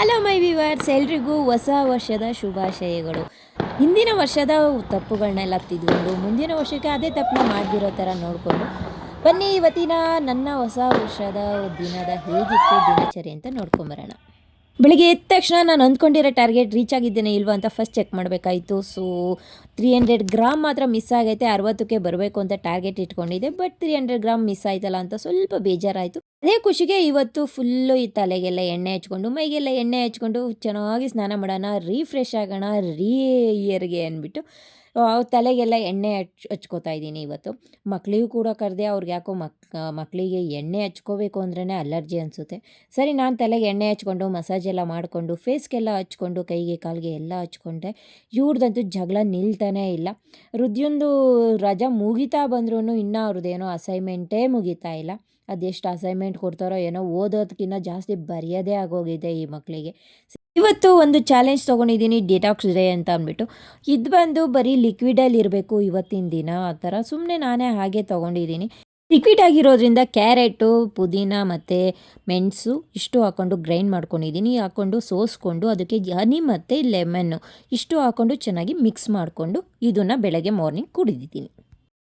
Hello my viewers ಎಲ್ರಿಗೂ ಹೊಸ ವರ್ಷದ ಶುಭಾಶಯಗಳು. ಹಿಂದಿನ ವರ್ಷದ ತಪ್ಪುಗಳನ್ನೆಲ್ಲ ತಿದ್ಕೊಂಡು ಮುಂದಿನ ವರ್ಷಕ್ಕೆ ಅದೇ ತಪ್ಪನ್ನ ಮಾಡದಿರೋ ಥರ ನೋಡಿಕೊಂಡು ಬನ್ನಿ ಇವತ್ತಿನ ನನ್ನ ಹೊಸ ವರ್ಷದ ದಿನದ ಹೇಗಿತ್ತು ದಿನಚರಿ ಅಂತ ನೋಡ್ಕೊಂಬರೋಣ. ಬೆಳಿಗ್ಗೆ ಎದ್ದ ತಕ್ಷಣ ನಾನು ಅಂದ್ಕೊಂಡಿರೋ ಟಾರ್ಗೆಟ್ ರೀಚ್ ಆಗಿದ್ದೇನೆ ಇಲ್ವಾ ಅಂತ ಫಸ್ಟ್ ಚೆಕ್ ಮಾಡಬೇಕಾಯಿತು. ಸೊ ತ್ರೀ ಹಂಡ್ರೆಡ್ ಗ್ರಾಮ್ ಮಾತ್ರ ಮಿಸ್ ಆಗೈತೆ, ಅರವತ್ತಕ್ಕೆ ಬರಬೇಕು ಅಂತ ಟಾರ್ಗೆಟ್ ಇಟ್ಕೊಂಡಿದ್ದೆ. But three hundred gram miss ಆಯ್ತಲ್ಲ ಅಂತ ಸ್ವಲ್ಪ ಬೇಜಾರಾಯಿತು. ಅದೇ ಖುಷಿಗೆ ಇವತ್ತು ಫುಲ್ಲು ಈ ತಲೆಗೆಲ್ಲ ಎಣ್ಣೆ ಹಚ್ಕೊಂಡು, ಮೈಗೆಲ್ಲ ಎಣ್ಣೆ ಹಚ್ಕೊಂಡು ಚೆನ್ನಾಗಿ ಸ್ನಾನ ಮಾಡೋಣ ರೀಫ್ರೆಶ್ ಆಗೋಣ ರೀ ಇಯರ್ಗೆ ಅಂದ್ಬಿಟ್ಟು ತಲೆಗೆಲ್ಲ ಎಣ್ಣೆ ಹಚ್ ಹಚ್ಕೋತಾ ಇದ್ದೀನಿ ಇವತ್ತು. ಮಕ್ಕಳಿಗೂ ಕೂಡ ಕರೆದೆ, ಅವ್ರಿಗೆ ಯಾಕೋ ಮಕ್ ಮಕ್ಕಳಿಗೆ ಎಣ್ಣೆ ಹಚ್ಕೋಬೇಕು ಅಂದ್ರೆ ಅಲರ್ಜಿ ಅನಿಸುತ್ತೆ. ಸರಿ, ನಾನು ತಲೆಗೆ ಎಣ್ಣೆ ಹಚ್ಕೊಂಡು ಮಸಾಜ್ ಎಲ್ಲ ಮಾಡಿಕೊಂಡು, ಫೇಸ್ಗೆಲ್ಲ ಹಚ್ಕೊಂಡು, ಕೈಗೆ ಕಾಲಿಗೆ ಎಲ್ಲ ಹಚ್ಕೊಂಡೆ ಇವ್ರದ್ದಂತೂ ಜಗಳ ನಿಲ್ತಾನೇ ಇಲ್ಲ. ವೃದ್ಧಿಯೊಂದು ರಜಾ ಮುಗಿತಾ ಬಂದ್ರೂ ಇನ್ನೂ ಅವ್ರದ್ದೇನೋ ಅಸೈನ್ಮೆಂಟೇ ಮುಗಿತಾ ಇಲ್ಲ. ಅದೆಷ್ಟು ಅಸೈನ್ಮೆಂಟ್ ಕೊಡ್ತಾರೋ ಏನೋ ಓದೋದಕ್ಕಿಂತ ಜಾಸ್ತಿ ಬರೆಯೋದೇ ಆಗೋಗಿದೆ ಈ ಮಕ್ಕಳಿಗೆ ಇವತ್ತು ಒಂದು ಚಾಲೆಂಜ್ ತೊಗೊಂಡಿದ್ದೀನಿ ಡಿಟಾಕ್ಸ್ ಡೇ ಅಂತ ಅಂದ್ಬಿಟ್ಟು. ಇದು ಬಂದು ಬರೀ ಲಿಕ್ವಿಡಲ್ಲಿ ಇರಬೇಕು ಇವತ್ತಿನ ದಿನ, ಆ ಥರ. ಸುಮ್ಮನೆ ನಾನೇ ಹಾಗೆ ತೊಗೊಂಡಿದ್ದೀನಿ. ಲಿಕ್ವಿಡ್ ಆಗಿರೋದ್ರಿಂದ ಕ್ಯಾರೆಟು, ಪುದೀನ ಮತ್ತು ಮೆಣಸು ಇಷ್ಟು ಹಾಕ್ಕೊಂಡು ಗ್ರೈಂಡ್ ಮಾಡ್ಕೊಂಡಿದ್ದೀನಿ. ಹಾಕ್ಕೊಂಡು ಸೋಸ್ಕೊಂಡು ಅದಕ್ಕೆ ಹನಿ ಮತ್ತು ಲೆಮನ್ನು ಇಷ್ಟು ಹಾಕ್ಕೊಂಡು ಚೆನ್ನಾಗಿ ಮಿಕ್ಸ್ ಮಾಡಿಕೊಂಡು ಇದನ್ನು ಬೆಳಗ್ಗೆ ಮಾರ್ನಿಂಗ್ ಕುಡಿದಿದ್ದೀನಿ.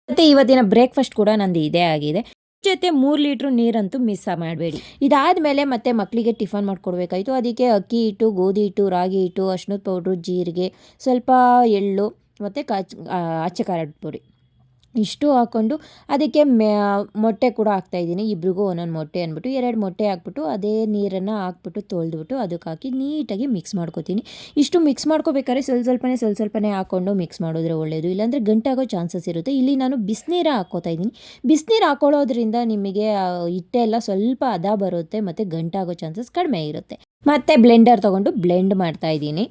ಮತ್ತು ಇವತ್ತಿನ ಬ್ರೇಕ್ಫಾಸ್ಟ್ ಕೂಡ ನಂದು ಇದೇ ಆಗಿದೆ. ಜೊತೆ ಮೂರು ಲೀಟ್ರ್ ನೀರಂತೂ ಮಿಸ್ ಮಾಡಬೇಡಿ. ಇದಾದಮೇಲೆ ಮತ್ತೆ ಮಕ್ಕಳಿಗೆ ಟಿಫನ್ ಮಾಡಿಕೊಡ್ಬೇಕಾಯ್ತು. ಅದಕ್ಕೆ ಅಕ್ಕಿ ಹಿಟ್ಟು, ಗೋಧಿ ಹಿಟ್ಟು, ರಾಗಿ ಹಿಟ್ಟು ಅಶ್ನದ ಪೌಡ್ರು, ಜೀರಿಗೆ, ಸ್ವಲ್ಪ ಎಳ್ಳು ಮತ್ತು ಕಾಚ್ ಆಚೆ ಪುಡಿ. ಇಷ್ಟು ಹಾಕ್ಕೊಂಡು ಅದಕ್ಕೆ ಮೆ, ಮೊಟ್ಟೆ ಕೂಡ ಹಾಕ್ತಾಯಿದ್ದೀನಿ ಇಬ್ರಿಗೂ ಒಂದೊಂದು ಮೊಟ್ಟೆ ಅಂದ್ಬಿಟ್ಟು, ಎರಡು ಮೊಟ್ಟೆ ಹಾಕ್ಬಿಟ್ಟು, ಅದೇ ನೀರನ್ನು ಹಾಕ್ಬಿಟ್ಟು ತೊಳೆದ್ಬಿಟ್ಟು ಅದಕ್ಕೆ ಹಾಕಿ ನೀಟಾಗಿ ಮಿಕ್ಸ್ ಮಾಡ್ಕೊತೀನಿ. ಇಷ್ಟು ಮಿಕ್ಸ್ ಮಾಡ್ಕೋಬೇಕಾದ್ರೆ ಸ್ವಲ್ಪ ಸ್ವಲ್ಪನೇ ಸ್ವಲ್ಪ ಸ್ವಲ್ಪನೇ ಹಾಕ್ಕೊಂಡು ಮಿಕ್ಸ್ ಮಾಡಿದ್ರೆ ಒಳ್ಳೆಯದು ಇಲ್ಲಾಂದರೆ ಗಂಟಾಗೋ ಚಾನ್ಸಸ್ ಇರುತ್ತೆ. ಇಲ್ಲಿ ನಾನು ಬಿಸಿನೀರು ಹಾಕ್ಕೋತಾ ಇದ್ದೀನಿ. ಬಿಸಿನೀರು ಹಾಕೊಳ್ಳೋದ್ರಿಂದ ನಿಮಗೆ ಹಿಟ್ಟೆಲ್ಲ ಸ್ವಲ್ಪ ಹದ ಬರುತ್ತೆ ಮತ್ತು ಗಂಟಾಗೋ ಚಾನ್ಸಸ್ ಕಡಿಮೆ ಇರುತ್ತೆ. ಮತ್ತು ಬ್ಲೆಂಡರ್ ತೊಗೊಂಡು ಬ್ಲೆಂಡ್ ಮಾಡ್ತಾ ಇದ್ದೀನಿ.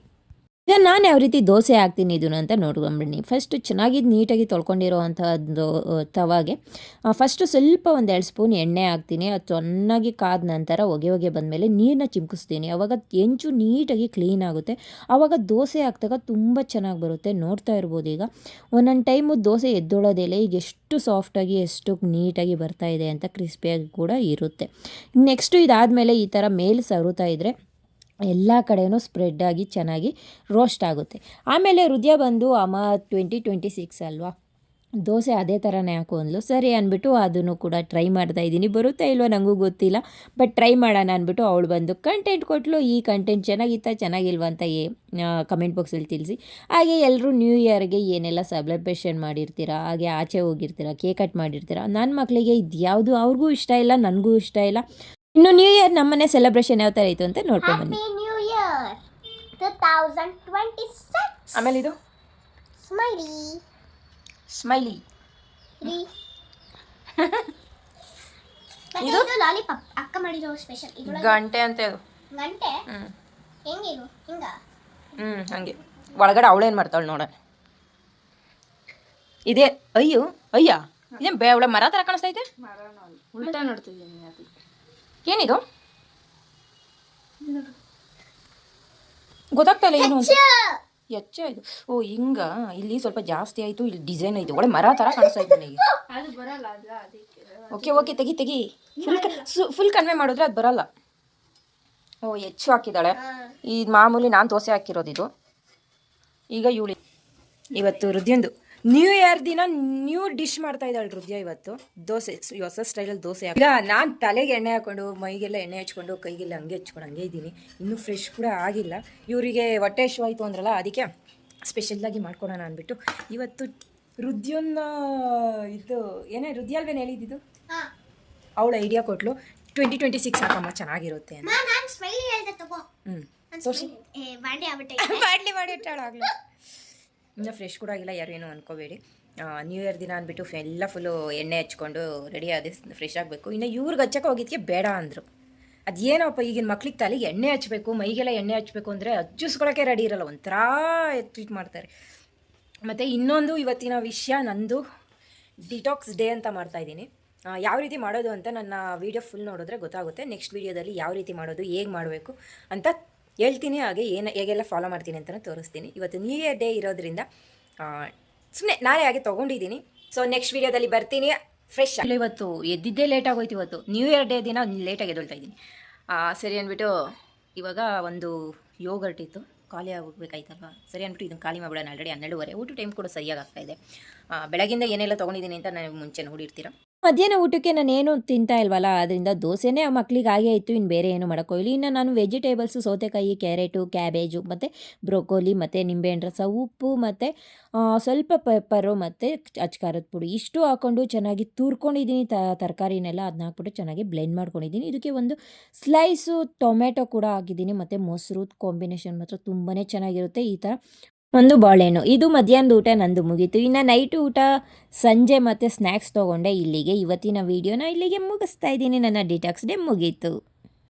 ಈಗ ನಾನು ಯಾವ ರೀತಿ ದೋಸೆ ಹಾಕ್ತೀನಿ ಇದನ್ನು ಅಂತ ನೋಡ್ಕೊಂಬಿಡಿ ಫಸ್ಟ್ ಚೆನ್ನಾಗಿ ನೀಟಾಗಿ ತೊಳ್ಕೊಂಡಿರೋ ಅಂಥದ್ದು ತವಾಗೆ. ಫಸ್ಟು ಸ್ವಲ್ಪ ಒಂದು ಎರಡು ಸ್ಪೂನ್ ಎಣ್ಣೆ ಹಾಕ್ತೀನಿ. ಅದು ಚೆನ್ನಾಗಿ ಕಾದ ನಂತರ ಹೊಗೆ ಹೊಗೆ ಬಂದಮೇಲೆ ನೀರನ್ನ ಚಿಮ್ಕಿಸ್ತೀನಿ. ಅವಾಗ ಹೆಂಚು ನೀಟಾಗಿ ಕ್ಲೀನ್ ಆಗುತ್ತೆ. ಆವಾಗ ದೋಸೆ ಹಾಕ್ದಾಗ ತುಂಬ ಚೆನ್ನಾಗಿ ಬರುತ್ತೆ. ನೋಡ್ತಾ ಇರ್ಬೋದು ಈಗ. ಒಂದೊಂದು ಟೈಮು ದೋಸೆ ಎದ್ದೊಳೋದಿಲ್ಲ ಈಗ ಎಷ್ಟು ಸಾಫ್ಟಾಗಿ, ಎಷ್ಟು ನೀಟಾಗಿ ಬರ್ತಾ ಇದೆ ಅಂತ ಕ್ರಿಸ್ಪಿಯಾಗಿ ಕೂಡ ಇರುತ್ತೆ. ನೆಕ್ಸ್ಟು ಇದಾದಮೇಲೆ ಈ ಥರ ಮೇಲೆ ಸರುತ್ತಾ ಇದ್ದರೆ ಎಲ್ಲ ಕಡೆಯೂ ಸ್ಪ್ರೆಡ್ ಆಗಿ ಚೆನ್ನಾಗಿ ರೋಸ್ಟ್ ಆಗುತ್ತೆ. ಆಮೇಲೆ ಹೃದಯ ಬಂದು, ಅಮ್ಮ ಟ್ವೆಂಟಿ ಟ್ವೆಂಟಿ ಸಿಕ್ಸ್ ಅಲ್ವಾ? ದೋಸೆ ಅದೇ ಥರನೇ ಹಾಕು ಅಂದ್ಲು. ಸರಿ ಅಂದ್ಬಿಟ್ಟು ಅದನ್ನು ಕೂಡ ಟ್ರೈ ಮಾಡ್ತಾ ಇದ್ದೀನಿ. ಬರುತ್ತಾ ಇಲ್ವೋ ನನಗೂ ಗೊತ್ತಿಲ್ಲ ಬಟ್ ಟ್ರೈ ಮಾಡೋಣ ಅಂದ್ಬಿಟ್ಟು ಅವಳು ಬಂದು ಕಂಟೆಂಟ್ ಕೊಟ್ಟಲು ಈ ಕಂಟೆಂಟ್ ಚೆನ್ನಾಗಿತ್ತಾ ಚೆನ್ನಾಗಿಲ್ವಾ ಅಂತ ಏ ಕಮೆಂಟ್ ಬಾಕ್ಸಲ್ಲಿ ತಿಳಿಸಿ. ಹಾಗೆ ಎಲ್ಲರೂ ನ್ಯೂ ಇಯರ್ಗೆ ಏನೆಲ್ಲ ಸೆಲೆಬ್ರೇಷನ್ ಮಾಡಿರ್ತೀರಾ? ಹಾಗೆ ಆಚೆ ಹೋಗಿರ್ತೀರಾ? Cake cut ಮಾಡಿರ್ತೀರಾ? ನನ್ನ ಮಕ್ಕಳಿಗೆ ಇದು ಯಾವುದು ಅವ್ರಿಗೂ ಇಷ್ಟ ಇಲ್ಲ, ನನಗೂ ಇಷ್ಟ ಇಲ್ಲ. ಇನ್ನು ನ್ಯೂ ಇಯರ್ ನಮ್ಮನೆ ಸೆಲೆಬ್ರೇಷನ್ ಯಾವ ಥರ ಇತ್ತು ಅಂತ ನೋಡ್ಕೊಂಡು ಬನ್ನಿ. ನ್ಯೂ ಇಯರ್ 2026 ಆಮೇಲೆ ಇದು? Smiley smiley. ಇದು? ಲಾಲಿಪಾಪ್ ಅಕ್ಕ ಮಾಡಿರೋ ಸ್ಪೆಷಲ್ ಇದು ಗಂಟೆ ಅಂತ ಇದು ಗಂಟೆ? ಹ್ಞೂ ಇದು? ಹಿಂಗ? ಹ್ಮ್ ಹಂಗೆ. ಒಳಗಡೆ ಅವಳೇನು ಮಾಡ್ತಾಳೆ ನೋಡ. ಇದೇ ಅಯ್ಯೋ ಅಯ್ಯ ಇದೇನು ಬೇ ಅವಳ ಮರ ಥರ ಕಾಣಿಸ್ತೈತೆ ಉಲ್ಟಾ ನೋಡ್ತಿದ್ದೀನಿ ಏನಿದು? ಗೊತ್ತಾಗ್ತಾ ಇಲ್ಲ ಏನು ಎಚ್ಚ! ಇದು. ಓ ಹಿಂಗ. ಇಲ್ಲಿ ಸ್ವಲ್ಪ ಜಾಸ್ತಿ ಆಯಿತು ಇಲ್ಲಿ ಡಿಸೈನ್ ಐತೆ ಒಳ್ಳೆ ಮರ ಥರ ಕಾಣಿಸ್ತಾ ಇದೆ ನನಗೆ. ಓಕೆ ಓಕೆ ತೆಗಿ ತೆಗಿ. ಫುಲ್ ಫುಲ್ ಕನ್ವೆ ಮಾಡಿದ್ರೆ ಅದು ಬರಲ್ಲ. ಓ ಹೆಚ್ಚು ಹಾಕಿದ್ದಾಳೆ. ಈ ಮಾಮೂಲಿ ನಾನು ದೋಸೆ ಹಾಕಿರೋದು ಇದು. ಈಗ ಇವಳಿ ಇವತ್ತು ಹೃದಯಂದು ನ್ಯೂ ಇಯರ್ ದಿನ ನ್ಯೂ ಡಿಶ್ ಮಾಡ್ತಾ ಇದ್ದಾಳೆ ಹೃದಯ ಇವತ್ತು. ದೋಸೆ ಹೊಸ ಸ್ಟೈಲಲ್ಲಿ ದೋಸೆ ಈಗ ನಾನು ತಲೆಗೆ ಎಣ್ಣೆ ಹಾಕೊಂಡು ಮೈಗೆಲ್ಲ ಎಣ್ಣೆ ಹಚ್ಕೊಂಡು ಕೈಗೆಲ್ಲ ಹಂಗೆ ಹಚ್ಕೊಂಡು ಹಂಗೆ ಇದ್ದೀನಿ. ಇನ್ನೂ ಫ್ರೆಶ್ ಕೂಡ ಆಗಿಲ್ಲ. ಇವರಿಗೆ ಹೊಟ್ಟೆ ಶು ಆಯಿತು ಅಂದ್ರಲ್ಲ ಅದಕ್ಕೆ ಸ್ಪೆಷಲ್ಲಾಗಿ ಮಾಡ್ಕೊಳೋಣ ಅಂದ್ಬಿಟ್ಟು ಇವತ್ತು ಹೃದಯನ ಇದು ಏನೇ ಹೃದಯ ಅಲ್ವೇನು ಹೇಳಿದ್ದು ಅವಳು ಐಡಿಯಾ ಕೊಟ್ಲು. ಟ್ವೆಂಟಿ ಟ್ವೆಂಟಿ ಸಿಕ್ಸ್ ಹಾಕಮ್ಮ ಚೆನ್ನಾಗಿರುತ್ತೆ ಅಂತ. ಹ್ಞೂ ನಾನು ತೋರ್ಸು. ಏ ಬಾಂಡೆ ಆಗ್ಬಿಟ್ಟೆ ಮಾಡಿ ಇಟ್ಟಾಳಾಗಲಿ ಇನ್ನು ಫ್ರೆಶ್ ಕೂಡ ಆಗಿಲ್ಲ, ಯಾರು ಏನೂ ಅನ್ಕೋಬೇಡಿ. ನ್ಯೂ ಇಯರ್ ದಿನ ಅಂದ್ಬಿಟ್ಟು ಎಲ್ಲ ಫುಲ್ಲು ಎಣ್ಣೆ ಹಚ್ಕೊಂಡು ರೆಡಿ ಆದ ಫ್ರೆಶ್ ಆಗಬೇಕು. ಇನ್ನು ಇವ್ರಿಗೆ ಹಚ್ಚಕ್ಕೆ ಹೋಗಿದ್ದಕ್ಕೆ ಬೇಡ ಅಂದರು. ಅದೇನಪ್ಪ ಈಗಿನ ಮಕ್ಳಿಗೆ ತಲೆಗೆ ಎಣ್ಣೆ ಹಚ್ಚಬೇಕು ಮೈಗೆಲ್ಲ ಎಣ್ಣೆ ಹಚ್ಚಬೇಕು ಅಂದರೆ ಅಜ್ಜಿಸ್ಕೊಳಕ್ಕೆ ರೆಡಿ ಇರಲ್ಲ, ಒಂಥರ ಟ್ರೀಟ್ ಮಾಡ್ತಾರೆ. ಮತ್ತು ಇನ್ನೊಂದು ಇವತ್ತಿನ ವಿಷಯ, ನಂದು ಡಿಟಾಕ್ಸ್ ಡೇ ಅಂತ ಮಾಡ್ತಾ ಇದ್ದೀನಿ. ಯಾವ ರೀತಿ ಮಾಡೋದು ಅಂತ ನನ್ನ ವೀಡಿಯೋ ಫುಲ್ ನೋಡಿದ್ರೆ ಗೊತ್ತಾಗುತ್ತೆ. ನೆಕ್ಸ್ಟ್ ವೀಡಿಯೋದಲ್ಲಿ ಯಾವ ರೀತಿ ಮಾಡೋದು, ಹೇಗೆ ಮಾಡಬೇಕು ಅಂತ ಹೇಳ್ತೀನಿ, ಹಾಗೆ ಏನು ಹೇಗೆಲ್ಲ ಫಾಲೋ ಮಾಡ್ತೀನಿ ಅಂತಲೂ ತೋರಿಸ್ತೀನಿ. ಇವತ್ತು ನ್ಯೂ ಇಯರ್ ಡೇ ಇರೋದ್ರಿಂದ ಸುಮ್ಮನೆ ನಾನೇ ಹಾಗೆ ತೊಗೊಂಡಿದ್ದೀನಿ. ಸೊ ನೆಕ್ಸ್ಟ್ ವೀಡಿಯೋದಲ್ಲಿ ಬರ್ತೀನಿ. ಫ್ರೆಶ್ ಇವತ್ತು ಎದ್ದಿದ್ದೇ ಲೇಟ್ ಆಗೋಯ್ತು ಇವತ್ತು. ನ್ಯೂ ಇಯರ್ ಡೇ ದಿನ ಲೇಟಾಗಿ ಎದ್ದೊಳ್ತಾ ಇದ್ದೀನಿ. ಸರಿ ಅಂದ್ಬಿಟ್ಟು ಇವಾಗ ಒಂದು ಯೋಗರ್ಟ್ ಇತ್ತು. ಖಾಲಿ ಆಗ್ಬೇಕಾಯ್ತಲ್ವ? ಸರಿ ಅಂದ್ಬಿಟ್ಟು ಇದನ್ನು ಖಾಲಿ ಮಾಡಿಬಿಡೋಣ ಆಲ್ರೆಡಿ ಹನ್ನೆರಡುವರೆ. ಊಟ ಟೈಮ್ ಕೂಡ ಸರಿಯಾಗಿ ಆಗ್ತಾಯಿದೆ ಬೆಳಗಿಂದ ಏನೆಲ್ಲ ತೊಗೊಂಡಿದ್ದೀನಿ ಅಂತ ನಾನು ಮುಂಚೆ ನೋಡಿರ್ತೀರ. ಮಧ್ಯಾಹ್ನ ಊಟಕ್ಕೆ ನಾನು ಏನು ತಿಂತಾ ಇಲ್ವಲ್ಲ, ಅದರಿಂದ ದೋಸೆನೇ ಆ ಮಕ್ಳಿಗೆ ಆಗೇ ಇತ್ತು, ಇನ್ನು ಬೇರೆ ಏನು ಮಾಡೋಕ್ಕೋಗಿಲ್ಲ ಇನ್ನು ನಾನು ವೆಜಿಟೇಬಲ್ಸು ಸೌತೆಕಾಯಿ ಕ್ಯಾರೆಟು ಕ್ಯಾಬೇಜು ಮತ್ತು ಬ್ರೊಕೋಲಿ ಮತ್ತು ನಿಂಬೆಹಣ್ಣು ರಸ, ಉಪ್ಪು, ಮತ್ತು ಸ್ವಲ್ಪ ಪೆಪ್ಪರು ಮತ್ತು ಅಚ್ಕಾರದ ಪುಡಿ, ಇಷ್ಟು ಹಾಕ್ಕೊಂಡು ಚೆನ್ನಾಗಿ ತುರ್ಕೊಂಡಿದ್ದೀನಿ, ತ, ತರಕಾರಿನೆಲ್ಲ ಅದನ್ನ ಹಾಕ್ಬಿಟ್ಟು ಚೆನ್ನಾಗಿ ಬ್ಲೆಂಡ್ ಮಾಡ್ಕೊಂಡಿದ್ದೀನಿ. ಇದಕ್ಕೆ ಒಂದು ಸ್ಲೈಸು ಟೊಮೆಟೊ ಕೂಡ ಹಾಕಿದ್ದೀನಿ, ಮತ್ತು ಮೊಸರು ಕಾಂಬಿನೇಷನ್ ಮಾತ್ರ ತುಂಬಾ ಚೆನ್ನಾಗಿರುತ್ತೆ. ಈ ಥರ ಒಂದು ಬಾಳೆಹಣ್ಣು. ಇದು ಮಧ್ಯಾಹ್ನದ ಊಟ ನಂದು ಮುಗೀತು. ಇನ್ನು ನೈಟ್ ಊಟ ಸಂಜೆ ಮತ್ತು ಸ್ನ್ಯಾಕ್ಸ್ ತೊಗೊಂಡೆ ಇಲ್ಲಿಗೆ. ಇವತ್ತಿನ ವೀಡಿಯೋನ ಇಲ್ಲಿಗೆ ಮುಗಿಸ್ತಾ ಇದ್ದೀನಿ. ನನ್ನ ಡಿಟಾಕ್ಸ್ ಡೇ ಮುಗೀತು.